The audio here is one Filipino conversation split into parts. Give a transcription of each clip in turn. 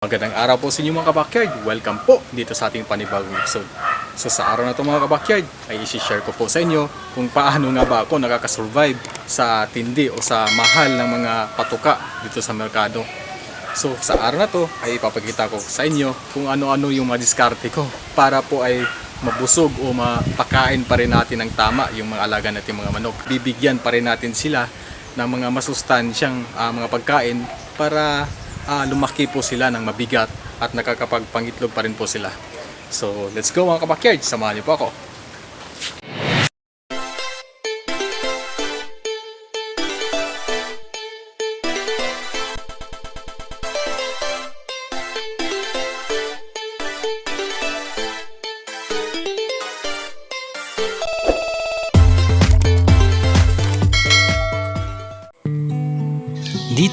Magandang araw po sa inyo mga kabakyard. Welcome po dito sa ating panibagong episode. So sa araw na ito mga kabakyard ay isi-share ko po sa inyo kung paano nga ba ako nakakasurvive sa tindi o sa mahal ng mga patuka dito sa merkado. So sa araw na to ay ipapakita ko sa inyo kung ano-ano yung mga diskarte ko para po ay mabusog o mapakain pa rin natin ng tama yung mga alaga natin mga manok. Bibigyan pa rin natin sila ng mga masustansyang ah, mga pagkain para ah, lumaki po sila ng mabigat at nakakapagpangitlog pa rin po sila. So, let's go mga kabakyard, samahan niyo po ako.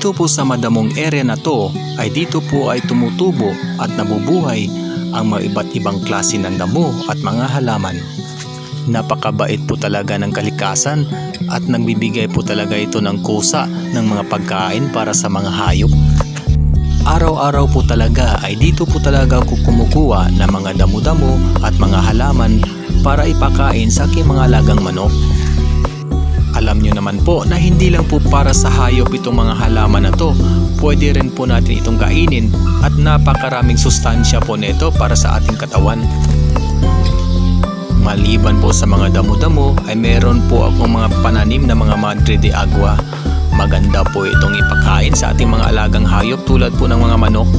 Dito po sa madamong area na to ay dito po ay tumutubo at nabubuhay ang mga iba't ibang klase ng damo at mga halaman. Napakabait po talaga ng kalikasan at nagbibigay po talaga ito ng kusa ng mga pagkain para sa mga hayop. Araw-araw po talaga ay dito po talaga ako kumukuha ng mga damo-damo at mga halaman para ipakain sa aking mga alagang manok. Alam nyo naman po na hindi lang po para sa hayop itong mga halaman na to, pwede rin po natin itong kainin at napakaraming sustansya po nito para sa ating katawan. Maliban po sa mga damo-damo ay meron po akong mga pananim na mga madre de agua. Maganda po itong ipakain sa ating mga alagang hayop tulad po ng mga manok.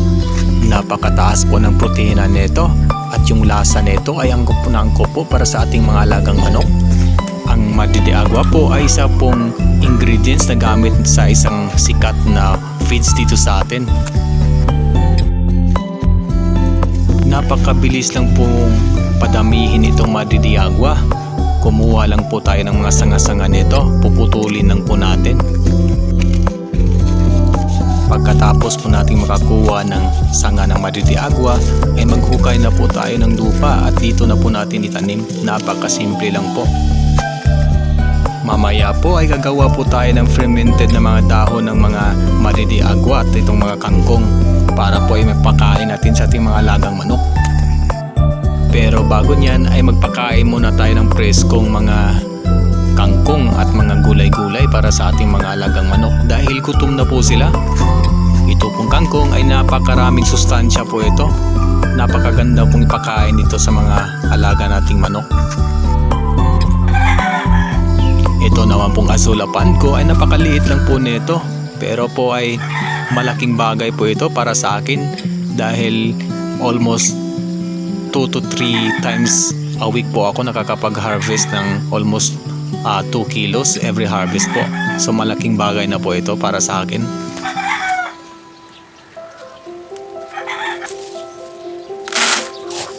Napakataas po ng proteina nito at yung lasa nito ay angkop na angkop po para sa ating mga alagang manok. Agua po ay isa pong ingredients na gamit sa isang sikat na feeds dito sa atin. Napakabilis lang pong padamihin itong agua. Kumuha lang po tayo ng mga sanga-sanga nito, puputulin lang po natin. Pagkatapos po nating makakuha ng sanga ng agua, ay maghukay na po tayo ng lupa at dito na po natin itanim. Napakasimple lang po. Mamaya po ay gagawa po tayo ng fermented na mga dahon ng mga madidi agwa at itong mga kangkong para po ay mapakain natin sa ating mga alagang manok. Pero bago niyan ay magpakain muna tayo ng preskong mga kangkong at mga gulay-gulay para sa ating mga alagang manok dahil gutom na po sila. Ito pong kangkong ay napakaraming sustansya po ito. Napakaganda pong ipakain dito sa mga alaga nating manok. Ito naman pong asulapan ko ay napakaliit lang po nito. Pero po ay malaking bagay po ito para sa akin dahil almost 2 to 3 times a week po ako nakakapag-harvest ng almost 2 kilos every harvest po. So malaking bagay na po ito para sa akin.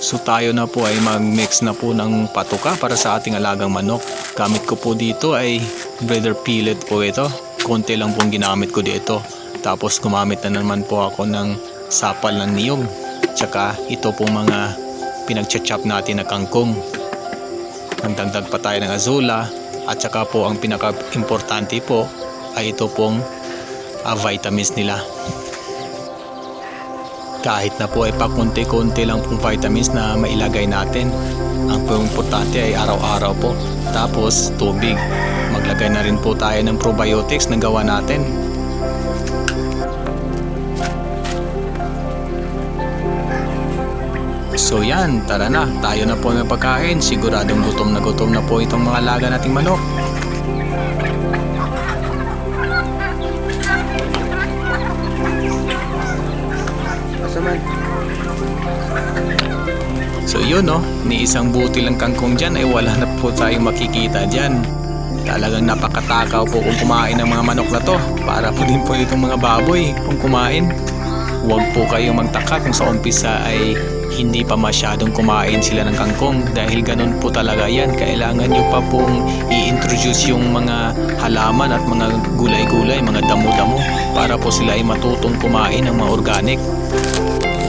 So tayo na po ay mag-mix na po ng patuka para sa ating alagang manok. Gamit ko po dito ay breeder pellet po ito. Konti lang pong ginamit ko dito. Tapos gumamit na naman po ako ng sapal ng niyog. Tsaka ito pong mga pinagchachap natin na kangkong. Nagdagdag pa tayo ng azula. At tsaka po ang pinaka-importante po ay ito pong ah, vitamins nila kahit na po ay pakunti-kunti lang pong vitamins na mailagay natin. Ang po importante ay araw-araw po. Tapos tubig. Maglagay na rin po tayo ng probiotics na gawa natin. So yan, tara na. Tayo na po ng pagkain. Siguradong gutom na gutom na po itong mga laga nating manok. So yun no, ni isang buti lang kangkong dyan ay wala na po tayong makikita dyan. Talagang napakatakaw po kung kumain ng mga manok na to. Para po din po itong mga baboy kung kumain. Huwag po kayong magtaka kung sa umpisa ay hindi pa masyadong kumain sila ng kangkong dahil ganun po talaga yan. Kailangan nyo pa pong i-introduce yung mga halaman at mga gulay-gulay, mga damo-damo para po sila ay matutong kumain ng mga organic.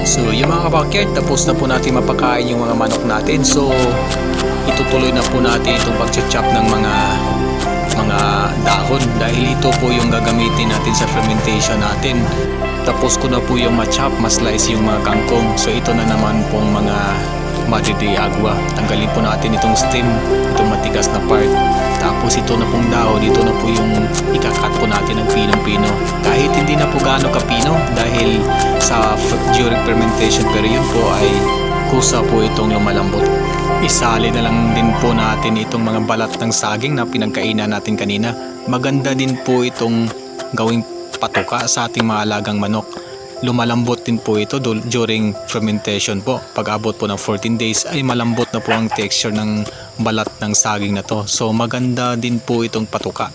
So, yung mga kabakyard, tapos na po natin mapakain yung mga manok natin. So, itutuloy na po natin itong pag-chop ng mga mga dahon dahil ito po yung gagamitin natin sa fermentation natin. natapos ko na po yung ma-chop, ma-slice yung mga kangkong. So ito na naman pong mga madre de. Tanggalin po natin itong stem, itong matigas na part. Tapos ito na pong dahon, ito na po yung ikakat po natin ng pinong-pino. Kahit hindi na po gaano kapino dahil sa during fermentation period po ay kusa po itong lumalambot. Isali na lang din po natin itong mga balat ng saging na pinagkainan natin kanina. Maganda din po itong gawing patuka sa ating mga alagang manok. Lumalambot din po ito during fermentation po. Pag abot po ng 14 days ay malambot na po ang texture ng balat ng saging na to. So maganda din po itong patuka.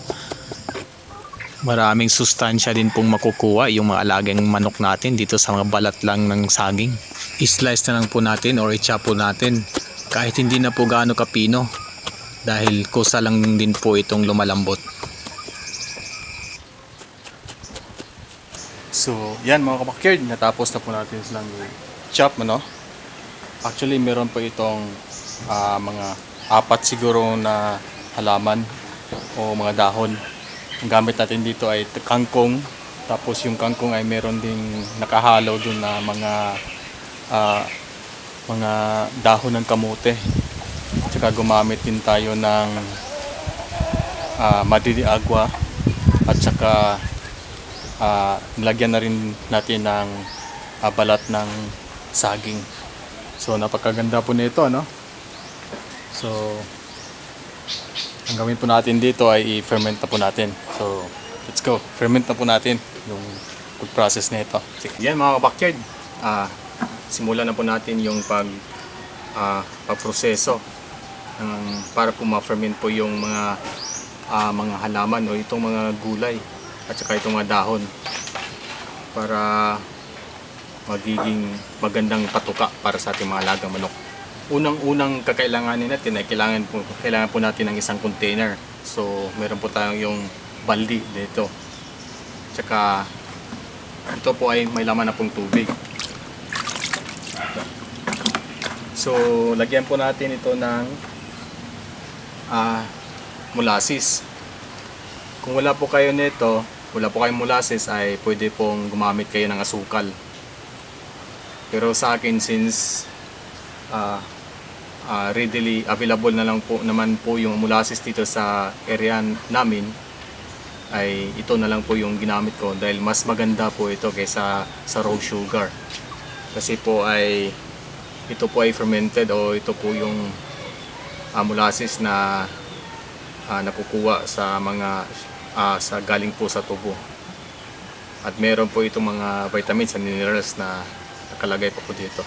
Maraming sustansya din pong makukuha yung mga alagang manok natin dito sa mga balat lang ng saging. I-slice na lang po natin or i-chop po natin kahit hindi na po gaano kapino dahil kusa lang din po itong lumalambot. So, yan mga kabakyard, natapos na po natin silang chop, ano? Actually, meron po itong ah, mga apat siguro na halaman o mga dahon. Ang gamit natin dito ay kangkong. Tapos yung kangkong ay meron ding nakahalo dun na mga ah, mga dahon ng kamote. Tsaka gumamit din tayo ng uh, madidi agua at saka ah nilagyan na rin natin ng ah, balat ng saging. So napakaganda po nito, no? So ang gawin po natin dito ay i-ferment na po natin. So let's go. Ferment na po natin yung pag-process nito. Yan mga kabakyard. Ah, simulan na po natin yung pag ah, pagproseso ng para po ma-ferment po yung mga ah, mga halaman o itong mga gulay at saka itong mga dahon para magiging magandang patuka para sa ating mga alagang manok. Unang-unang kakailanganin natin ay kailangan po, kailangan po natin ng isang container. So, meron po tayong yung baldi dito. Tsaka, ito po ay may laman na pong tubig. So, lagyan po natin ito ng ah, molasses. Kung wala po kayo nito, wala po kayong molasses ay pwede pong gumamit kayo ng asukal. Pero sa akin since ah, ah, readily available na lang po naman po yung molasses dito sa area namin ay ito na lang po yung ginamit ko dahil mas maganda po ito kaysa sa raw sugar. Kasi po ay ito po ay fermented o ito po yung ah, molasses na ah, nakukuha sa mga ah, sa galing po sa tubo. At meron po itong mga vitamins and minerals na nakalagay pa po dito.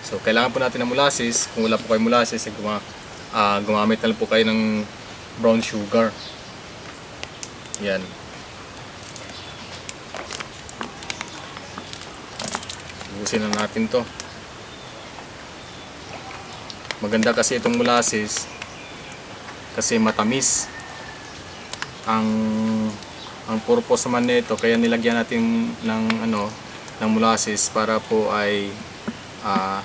So kailangan po natin ng molasses. Kung wala po kayo molasses, ay guma, ah, gumamit na lang po kayo ng brown sugar. Yan. Busin na natin to. Maganda kasi itong molasses kasi matamis ang ang purpose naman nito kaya nilagyan natin ng ano ng molasses para po ay ah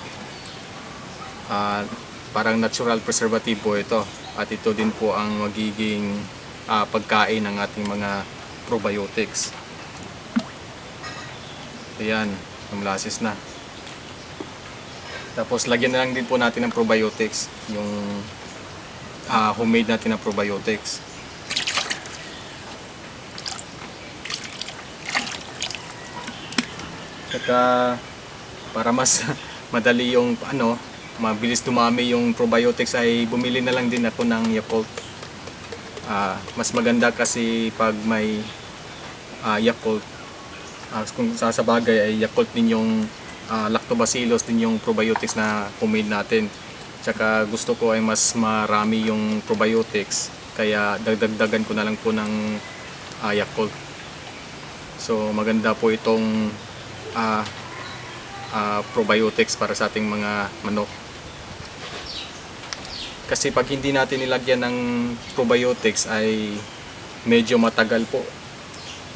ah, parang natural preservative po ito. At ito din po ang magiging ah, pagkain ng ating mga probiotics. Ayan molasses na. Tapos lagyan na lang din po natin ng probiotics yung ah, homemade natin na probiotics Saka para mas madali yung ano, mabilis dumami yung probiotics ay bumili na lang din ako ng Yakult. Ah, mas maganda kasi pag may ah, Yakult ah, kung sa sa bagay ay Yakult din yung ah, lactobacillus din yung probiotics na homemade natin. Tsaka gusto ko ay mas marami yung probiotics kaya dagdagdagan ko na lang po ng ah, Yakult. So maganda po itong ah, ah, probiotics para sa ating mga manok. Kasi pag hindi natin nilagyan ng probiotics ay medyo matagal po.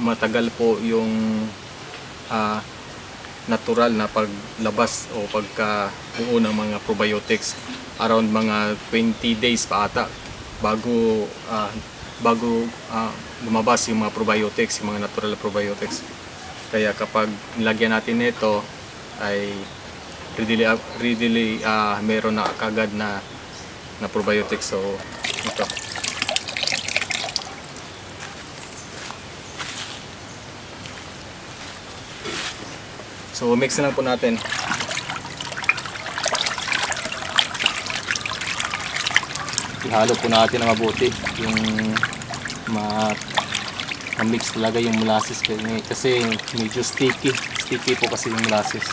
Matagal po yung ah, natural na paglabas o pagkabuo ng mga probiotics. Around mga 20 days pa ata bago ah, bago ah, lumabas yung mga probiotics, yung mga natural na probiotics. Kaya kapag nilagyan natin nito ay readily, readily ah, meron na kagad na na probiotics. So ito. So mix na lang po natin. Ihalo po natin na mabuti yung ma ma-mix talaga yung molasses kasi, medyo sticky. Sticky po kasi yung molasses.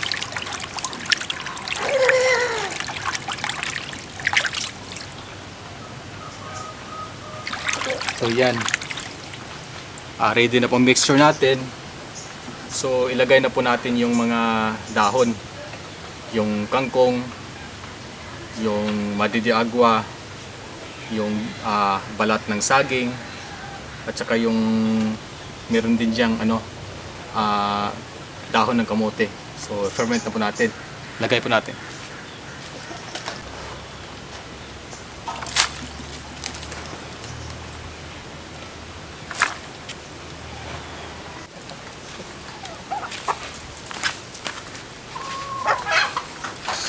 So yan. Ah, ready na po ang mixture natin. So ilagay na po natin yung mga dahon. Yung kangkong, yung madidiagwa, yung ah, balat ng saging, at saka yung meron din diyang ano, ah, dahon ng kamote. So ferment na po natin. Lagay po natin.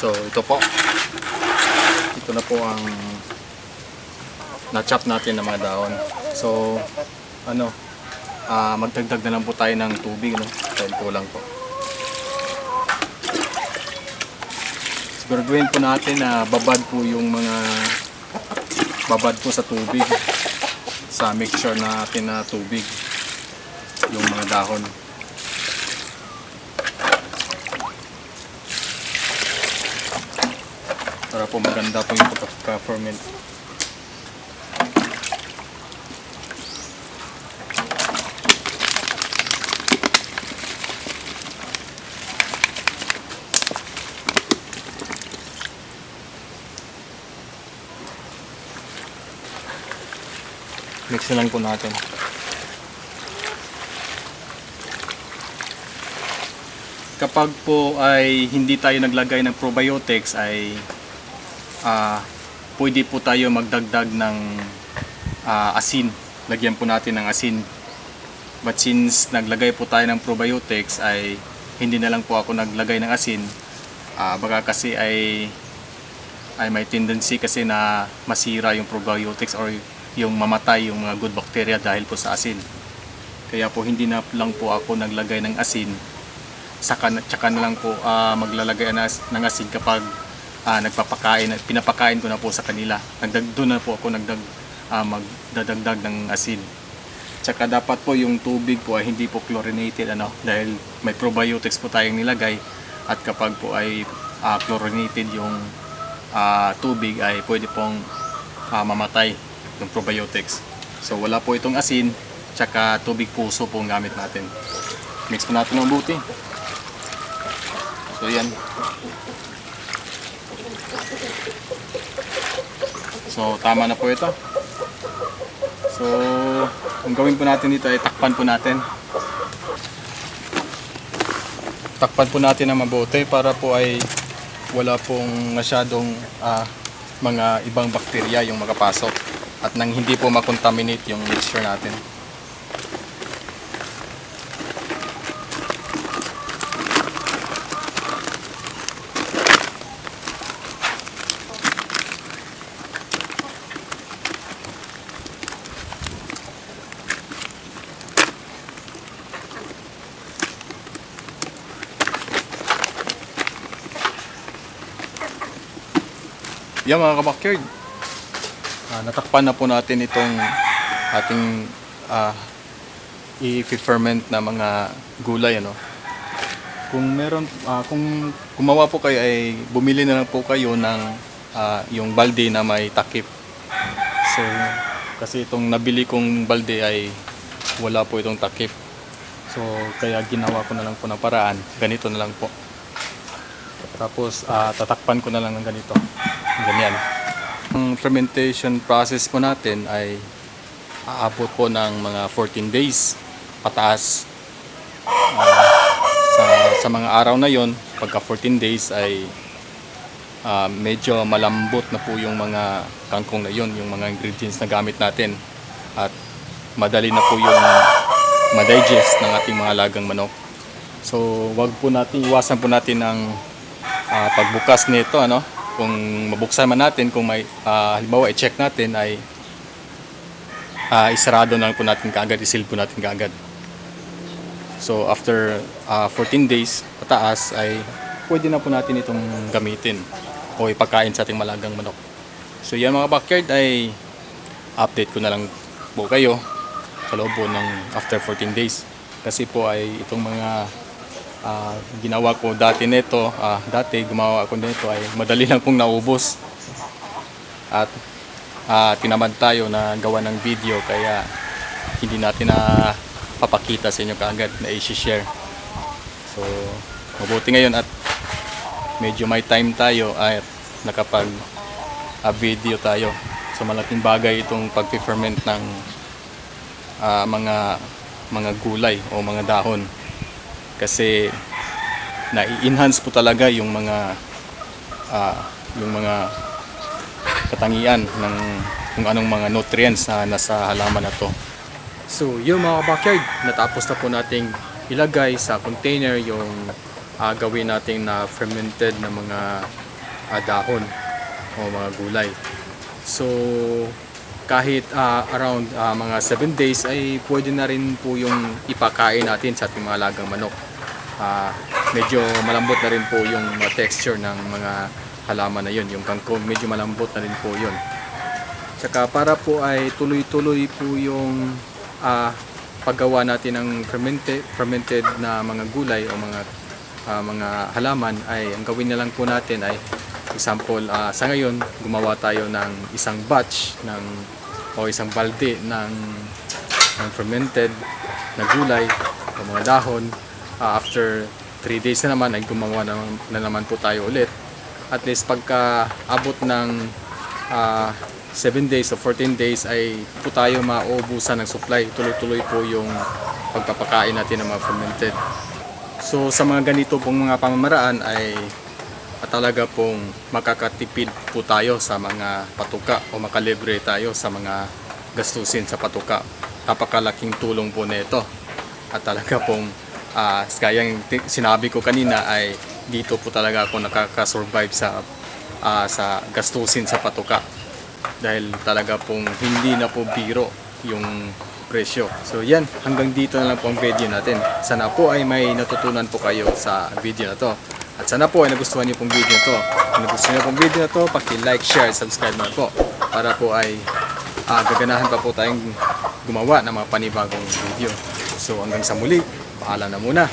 So ito po. Ito na po ang na-chop natin ng mga dahon. So ano, ah magdagdag na lang po tayo ng tubig no. Dahil kulang po. Siguraduhin po natin na babad po yung mga babad po sa tubig sa mixture natin na tubig yung mga dahon. para po maganda po yung pagka-ferment. Mix na po natin. Kapag po ay hindi tayo naglagay ng probiotics ay ah pwede po tayo magdagdag ng ah, asin. Lagyan po natin ng asin. But since naglagay po tayo ng probiotics ay hindi na lang po ako naglagay ng asin. Ah, baka kasi ay ay may tendency kasi na masira yung probiotics or yung mamatay yung mga good bacteria dahil po sa asin. Kaya po hindi na lang po ako naglagay ng asin. Saka, tsaka na lang po ah, maglalagay na, ng asin kapag ah, nagpapakain at pinapakain ko na po sa kanila. Nagdag doon na po ako nagdag ah, magdadagdag ng asin. Tsaka dapat po yung tubig po ay hindi po chlorinated ano dahil may probiotics po tayong nilagay at kapag po ay ah, chlorinated yung ah, tubig ay pwede pong ah, mamatay yung probiotics. So wala po itong asin tsaka tubig puso po ang gamit natin. Mix po natin ng buti. So yan. So, tama na po ito. So, ang gawin po natin dito ay takpan po natin. Takpan po natin ng mabuti para po ay wala pong masyadong ah, mga ibang bakterya yung makapasok at nang hindi po makontaminate yung mixture natin. Yan mga kabakyard. Ah, natakpan na po natin itong ating ah, i-ferment na mga gulay ano. Kung meron ah, kung gumawa po kayo ay bumili na lang po kayo ng ah, yung balde na may takip. So kasi itong nabili kong balde ay wala po itong takip. So kaya ginawa ko na lang po ng paraan. Ganito na lang po. Tapos ah, tatakpan ko na lang ng ganito. Ganyan. Ang fermentation process po natin ay aabot po ng mga 14 days pataas. Ah, sa, sa mga araw na yon, pagka 14 days ay ah, medyo malambot na po yung mga kangkong na yon, yung mga ingredients na gamit natin. At madali na po yung madigest ng ating mga lagang manok. So, wag po natin, iwasan po natin ang ah, pagbukas nito, ano? Kung mabuksan man natin, kung may, ah, halimbawa, i-check natin ay ah, isarado na po natin kaagad, isil po natin kaagad. So, after ah, 14 days pataas ay pwede na po natin itong gamitin o ipakain sa ating malagang manok. So, yan mga backyard ay update ko na lang po kayo sa loob po ng after 14 days. Kasi po ay itong mga ah, ginawa ko dati nito, ah, dati gumawa ako nito ay madali lang pong naubos. At ah, tinamad tayo na gawa ng video kaya hindi natin na papakita sa inyo kaagad na i-share. So, mabuti ngayon at medyo may time tayo at nakapag ah, video tayo. So malaking bagay itong pag-ferment ng ah, mga mga gulay o mga dahon kasi na-enhance po talaga yung mga ah, yung mga katangian ng kung anong mga nutrients na nasa halaman na to. So, yung mga backyard, natapos na po nating ilagay sa container yung ah, gawin nating na fermented na mga ah, dahon o mga gulay. So, kahit ah, around ah, mga 7 days ay pwede na rin po yung ipakain natin sa ating mga alagang manok. Ah, medyo malambot na rin po yung mga texture ng mga halaman na yun. Yung kangkong medyo malambot na rin po yun. Tsaka para po ay tuloy-tuloy po yung ah, paggawa natin ng fermented, fermented na mga gulay o mga ah, mga halaman ay ang gawin na lang po natin ay example ah, sa ngayon gumawa tayo ng isang batch ng o isang balde ng, ng fermented na gulay o mga dahon Ah, after 3 days na naman ay gumawa na, na naman po tayo ulit at least pagka abot ng ah, 7 days o 14 days ay po tayo mauubusan ng supply. Tuloy-tuloy po yung pagpapakain natin ng mga fermented. So sa mga ganito pong mga pamamaraan ay talaga pong makakatipid po tayo sa mga patuka o makalibre tayo sa mga gastusin sa patuka. Napakalaking tulong po nito. At talaga pong ah gaya ng sinabi ko kanina ay dito po talaga ako nakaka-survive sa ah, sa gastusin sa patuka dahil talaga pong hindi na po biro yung presyo. So yan, hanggang dito na lang po ang video natin. Sana po ay may natutunan po kayo sa video na to. At sana po ay nagustuhan niyo pong video na to. Kung nagustuhan niyo pong video na to, paki-like, share, subscribe na po. Para po ay ah, gaganahan pa po tayong gumawa ng mga panibagong video. So hanggang sa muli, paalam na muna.